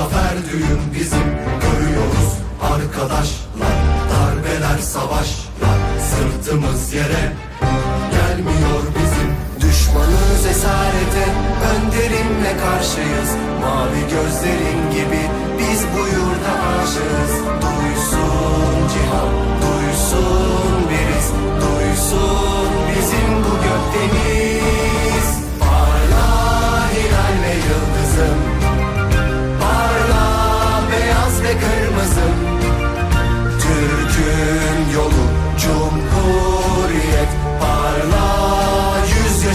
Zafer düğün bizim Görüyoruz arkadaşlar. Darbeler savaşlar Sırtımız yere Gelmiyor bizim. Düşmanız esarete Önderimle karşıyız. Mavi gözlerin gibi Biz bu yurda aşığız. Duysun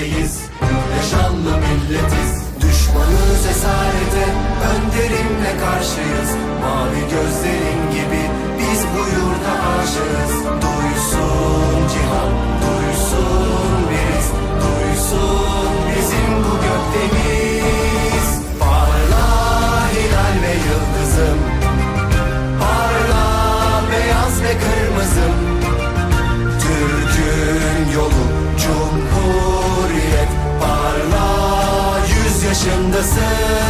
birlikteyiz Yaşanlı milletiz. coração.